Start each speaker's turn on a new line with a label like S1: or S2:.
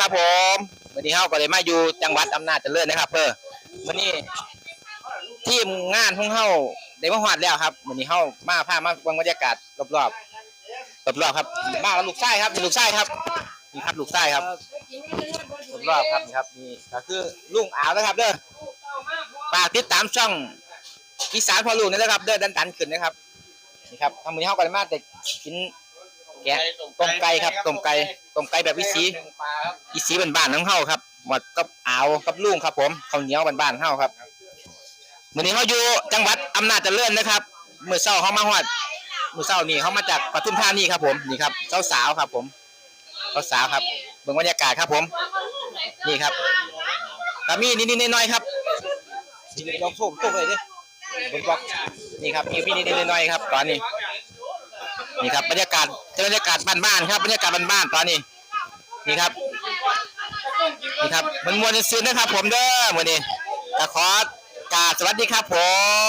S1: ครับผมวันนี้เฮาก็เลยมาอยู่จังหวัดอำนาจเจริญนะครับเพื่อวันนี้ทีมงานของเฮาได้มาฮอดแล้วครับวันนี้เฮามาพามาเบิ่งบรรยากาศรอบๆรอบๆครับมาแล้วลูกชายครับนี่ลูกชายครับนี่ครับลูกชายครับรอบๆครับนี่ครับนี่ก็คือลุงอาวนะครับเด้อฝากติดตามช่องอีสานพอลูกนี่นะครับเด้อดันดันขึ้นนะครับนี่ครับทำมือเฮาก็เลยมาแต่กิน แกะต้มไก่ครับต้มไก่ต้มไก่แบบวิสีวิสีบ้านๆของเฮาครับหมดกับอ่าวกับลุงครับ ผมข้าวเหนียวบ้านๆเฮาครับมื้อนี้เฮาอยู่จังหวัดอำนาจเจริญนะครับมื้อเช้าเฮามาฮอดมื้อเช้านี่เฮามาจากปทุมธานีครับ ผมนี่ครับสาวๆครับ ผมสาวๆครับเบิ่งบรรยากาศครับ ผม นี่ครับก็มีนิดๆหน่อยๆครับลองโซ่โซ่เลยดิบนบล็อกนี่ครับมีพี่นิดๆหน่อยๆครับ ตอนนี้ นี่ครับบรรยากาศบรรยากาศบ้านๆครับบรรยากาศบ้านๆตอนนี้นี่ครับนี่ครับมันมวนซื้อนะครับ ผมเด้อมื้อนี้ขอกราสวัสดีครับผม